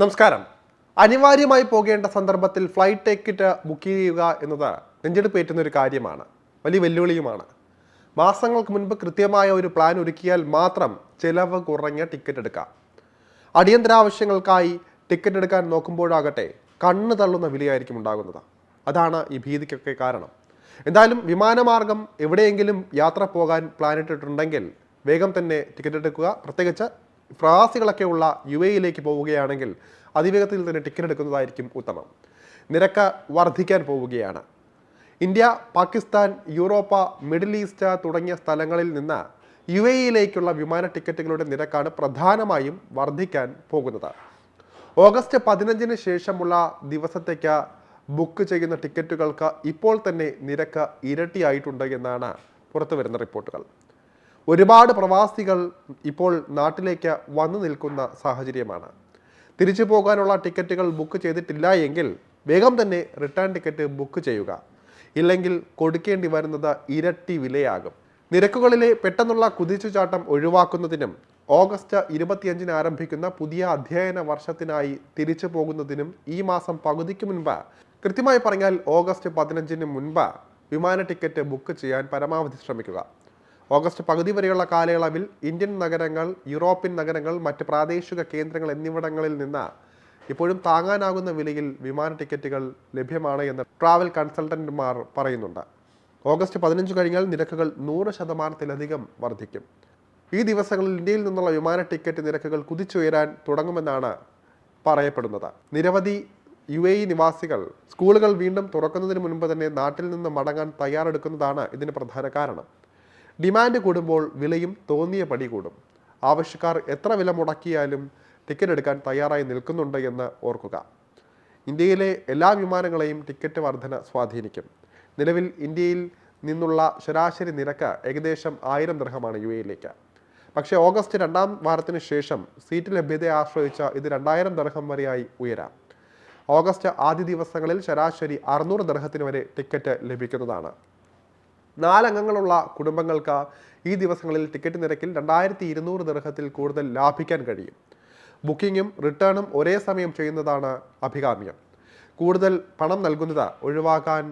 നമസ്കാരം. അനിവാര്യമായി പോകേണ്ട സന്ദർഭത്തിൽ ഫ്ലൈറ്റ് ടിക്കറ്റ് ബുക്ക് ചെയ്യുക എന്നത് നെഞ്ചെടുപ്പേറ്റുന്ന ഒരു കാര്യമാണ്. വലിയ വെല്ലുവിളിയുമാണ്. മാസങ്ങൾക്ക് മുൻപ് കൃത്യമായ ഒരു പ്ലാൻ ഒരുക്കിയാൽ മാത്രം ചിലവ് കുറഞ്ഞ ടിക്കറ്റ് എടുക്കാം. അടിയന്തരാവശ്യങ്ങൾക്കായി ടിക്കറ്റ് എടുക്കാൻ നോക്കുമ്പോഴാകട്ടെ കണ്ണ് തള്ളുന്ന വിലയായിരിക്കും ഉണ്ടാകുന്നത്. അതാണ് ഈ ഭീതിക്കൊക്കെ കാരണം. എന്തായാലും വിമാനമാർഗം എവിടെയെങ്കിലും യാത്ര പോകാൻ പ്ലാനിട്ടിട്ടുണ്ടെങ്കിൽ വേഗം തന്നെ ടിക്കറ്റ് എടുക്കുക. പ്രത്യേകിച്ച് പ്രവാസികളൊക്കെ ഉള്ള യു എയിലേക്ക് പോവുകയാണെങ്കിൽ അതിവേഗത്തിൽ തന്നെ ടിക്കറ്റ് എടുക്കുന്നതായിരിക്കും ഉത്തമം. നിരക്ക് വർദ്ധിക്കാൻ പോവുകയാണ്. India Pakistan Europe Middle East തുടങ്ങിയ സ്ഥലങ്ങളിൽ നിന്ന് യു എയിലേക്കുള്ള വിമാന ടിക്കറ്റുകളുടെ നിരക്കാണ് പ്രധാനമായും വർദ്ധിക്കാൻ പോകുന്നത്. ഓഗസ്റ്റ് പതിനഞ്ചിന് ശേഷമുള്ള ദിവസത്തേക്ക് ബുക്ക് ചെയ്യുന്ന ടിക്കറ്റുകൾക്ക് ഇപ്പോൾ തന്നെ നിരക്ക് ഇരട്ടിയായിട്ടുണ്ട് എന്നാണ് പുറത്തു വരുന്ന റിപ്പോർട്ടുകൾ. ഒരുപാട് പ്രവാസികൾ ഇപ്പോൾ നാട്ടിലേക്ക് വന്നു നിൽക്കുന്ന സാഹചര്യമാണ്. തിരിച്ചു പോകാനുള്ള ടിക്കറ്റുകൾ ബുക്ക് ചെയ്തിട്ടില്ല എങ്കിൽ വേഗം തന്നെ റിട്ടേൺ ടിക്കറ്റ് ബുക്ക് ചെയ്യുക. ഇല്ലെങ്കിൽ കൊടുക്കേണ്ടി വരുന്നത് ഇരട്ടി വിലയാകും. നിരക്കുകളിലെ പെട്ടെന്നുള്ള കുതിച്ചുചാട്ടം ഒഴിവാക്കുന്നതിനും ഓഗസ്റ്റ് ഇരുപത്തിയഞ്ചിന് ആരംഭിക്കുന്ന പുതിയ അധ്യയന വർഷത്തിനായി തിരിച്ചു പോകുന്നതിനും ഈ മാസം പകുതിക്ക് മുൻപ് കൃത്യമായി പറഞ്ഞാൽ ഓഗസ്റ്റ് പതിനഞ്ചിന് മുൻപ് വിമാന ടിക്കറ്റ് ബുക്ക് ചെയ്യാൻ പരമാവധി ശ്രമിക്കുക. ഓഗസ്റ്റ് പകുതി വരെയുള്ള കാലയളവിൽ ഇന്ത്യൻ നഗരങ്ങൾ യൂറോപ്യൻ നഗരങ്ങൾ മറ്റ് പ്രാദേശിക കേന്ദ്രങ്ങൾ എന്നിവിടങ്ങളിൽ നിന്ന് ഇപ്പോഴും താങ്ങാനാകുന്ന വിലയിൽ വിമാന ടിക്കറ്റുകൾ ലഭ്യമാണ് എന്ന് ട്രാവൽ കൺസൾട്ടന്റുമാർ പറയുന്നുണ്ട്. ഓഗസ്റ്റ് പതിനഞ്ച് കഴിഞ്ഞാൽ നിരക്കുകൾ നൂറ് ശതമാനത്തിലധികം വർദ്ധിക്കും. ഈ ദിവസങ്ങളിൽ ഇന്ത്യയിൽ നിന്നുള്ള വിമാന ടിക്കറ്റ് നിരക്കുകൾ കുതിച്ചുയരാൻ തുടങ്ങുമെന്നാണ് പറയപ്പെടുന്നത്. നിരവധി യു എ ഇ നിവാസികൾ സ്കൂളുകൾ വീണ്ടും തുറക്കുന്നതിന് മുൻപ് തന്നെ നാട്ടിൽ നിന്ന് മടങ്ങാൻ തയ്യാറെടുക്കുന്നതാണ് ഇതിന് പ്രധാന കാരണം. ഡിമാൻഡ് കൂടുമ്പോൾ വിലയും തോന്നിയ പടി കൂടും. ആവശ്യക്കാർ എത്ര വില മുടക്കിയാലും ടിക്കറ്റ് എടുക്കാൻ തയ്യാറായി നിൽക്കുന്നുണ്ട് എന്ന് ഓർക്കുക. ഇന്ത്യയിലെ എല്ലാ വിമാനങ്ങളെയും ടിക്കറ്റ് വർധന സ്വാധീനിക്കും. നിലവിൽ ഇന്ത്യയിൽ നിന്നുള്ള ശരാശരി നിരക്ക് ഏകദേശം ആയിരം ദൃഹമാണ് യു എയിലേക്ക്. പക്ഷേ ഓഗസ്റ്റ് രണ്ടാം വാരത്തിന് ശേഷം സീറ്റ് ലഭ്യതയെ ആശ്രയിച്ച ഇത് രണ്ടായിരം ദർഹം വരെയായി ഉയരാം. ഓഗസ്റ്റ് ആദ്യ ദിവസങ്ങളിൽ ശരാശരി അറുന്നൂറ് ദർഹത്തിന് വരെ ടിക്കറ്റ് ലഭിക്കുന്നതാണ്. നാലംഗങ്ങളുള്ള കുടുംബങ്ങൾക്ക് ഈ ദിവസങ്ങളിൽ ടിക്കറ്റ് നിരക്കിൽ രണ്ടായിരത്തി ഇരുന്നൂറ് ദർഹത്തിൽ കൂടുതൽ ലാഭിക്കാൻ കഴിയും. ബുക്കിങ്ങും റിട്ടേണും ഒരേ സമയം ചെയ്യുന്നതാണ് അഭികാമ്യം. കൂടുതൽ പണം നൽകുന്നത് ഒഴിവാക്കാൻ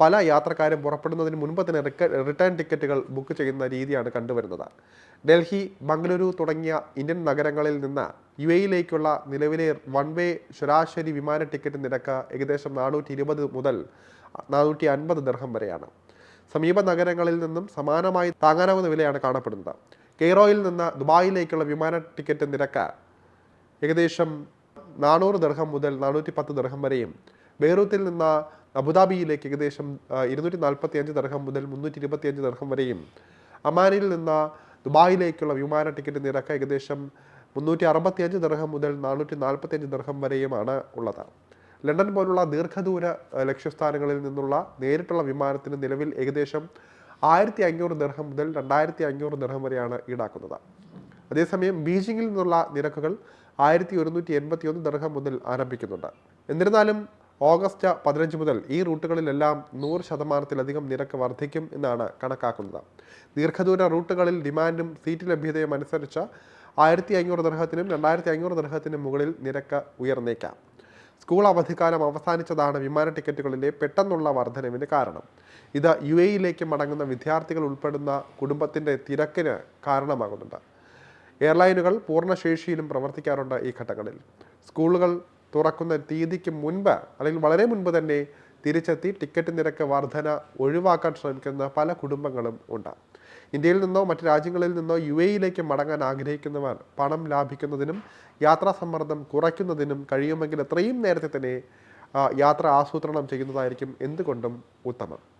പല യാത്രക്കാരും പുറപ്പെടുന്നതിന് മുൻപ് തന്നെ റിട്ടേൺ ടിക്കറ്റുകൾ ബുക്ക് ചെയ്യുന്ന രീതിയാണ് കണ്ടുവരുന്നത്. ഡൽഹി ബംഗളൂരു തുടങ്ങിയ ഇന്ത്യൻ നഗരങ്ങളിൽ നിന്ന് യു എയിലേക്കുള്ള നിലവിലെ വൺ വേ ശരാശരി വിമാന ടിക്കറ്റ് നിരക്ക് ഏകദേശം നാനൂറ്റി ഇരുപത് മുതൽ നാനൂറ്റി അൻപത് ദർഹം വരെയാണ്. സമീപ നഗരങ്ങളിൽ നിന്നും സമാനമായി താങ്ങാനാവുന്ന വിലയാണ് കാണപ്പെടുന്നത്. കെയ്റോയിൽ നിന്ന് ദുബായിലേക്കുള്ള വിമാന ടിക്കറ്റ് നിരക്ക് ഏകദേശം നാനൂറ് ദർഹം മുതൽ നാനൂറ്റി പത്ത് ദർഹം വരെയും ബെയ്റൂത്തിൽ നിന്ന് അബുദാബിയിലേക്ക് ഏകദേശം ഇരുന്നൂറ്റി നാൽപ്പത്തി അഞ്ച് ദർഹം മുതൽ മുന്നൂറ്റി ഇരുപത്തി അഞ്ച് ദർഹം വരെയും അമാനിൽ നിന്ന് ദുബായിലേക്കുള്ള വിമാന ടിക്കറ്റ് നിരക്ക് ഏകദേശം മുന്നൂറ്റി അറുപത്തി അഞ്ച് ദർഹം മുതൽ നാനൂറ്റി നാൽപ്പത്തി അഞ്ച് ദർഹം വരെയുമാണ് ഉള്ളത്. ലണ്ടൻ പോലുള്ള ദീർഘദൂര ലക്ഷ്യസ്ഥാനങ്ങളിൽ നിന്നുള്ള നേരിട്ടുള്ള വിമാനത്തിന് നിലവിൽ ഏകദേശം ആയിരത്തി അഞ്ഞൂറ് ദർഹം മുതൽ രണ്ടായിരത്തി അഞ്ഞൂറ് ദർഹം വരെയാണ് ഈടാക്കുന്നത്. അതേസമയം ബീജിംഗിൽ നിന്നുള്ള നിരക്കുകൾ ആയിരത്തി ഒരുന്നൂറ്റി എൺപത്തി ഒന്ന് ദർഹം മുതൽ ആരംഭിക്കുന്നുണ്ട്. എന്നിരുന്നാലും ഓഗസ്റ്റ് പതിനഞ്ച് മുതൽ ഈ റൂട്ടുകളിലെല്ലാം നൂറ് ശതമാനത്തിലധികം നിരക്ക് വർദ്ധിക്കും എന്നാണ് കണക്കാക്കുന്നത്. ദീർഘദൂര റൂട്ടുകളിൽ ഡിമാൻഡും സീറ്റ് ലഭ്യതയും അനുസരിച്ച് ആയിരത്തി അഞ്ഞൂറ് ദർഹത്തിനും രണ്ടായിരത്തി അഞ്ഞൂറ് ദർഹത്തിനും മുകളിൽ നിരക്ക് ഉയർന്നേക്കാം. സ്കൂൾ അവധിക്കാലം അവസാനിച്ചതാണ് വിമാന ടിക്കറ്റുകളിലെ പെട്ടെന്നുള്ള വർധനവിന് കാരണം. ഇത് യു എയിലേക്ക് മടങ്ങുന്ന വിദ്യാർത്ഥികൾ ഉൾപ്പെടുന്ന കുടുംബത്തിന്റെ തിരക്കിന് കാരണമാകുന്നുണ്ട്. എയർലൈനുകൾ പൂർണശേഷിയിലും പ്രവർത്തിക്കാറുണ്ട് ഈ ഘട്ടങ്ങളിൽ. സ്കൂളുകൾ തുറക്കുന്ന തീയതിക്ക് മുൻപ് അല്ലെങ്കിൽ വളരെ മുൻപ് തന്നെ തിരിച്ചെത്തി ടിക്കറ്റ് നിരക്ക് വർധന ഒഴിവാക്കാൻ ശ്രമിക്കുന്ന പല കുടുംബങ്ങളും ഉണ്ട്. ഇന്ത്യയിൽ നിന്നോ മറ്റ് രാജ്യങ്ങളിൽ നിന്നോ യു എയിലേക്ക് മടങ്ങാൻ ആഗ്രഹിക്കുന്നവർ പണം ലാഭിക്കുന്നതിനും യാത്രാ സമ്മർദ്ദം കുറയ്ക്കുന്നതിനും കഴിയുമെങ്കിൽ എത്രയും നേരത്തെ തന്നെ യാത്ര ആസൂത്രണം ചെയ്യുന്നതായിരിക്കും എന്തുകൊണ്ടും ഉത്തമം.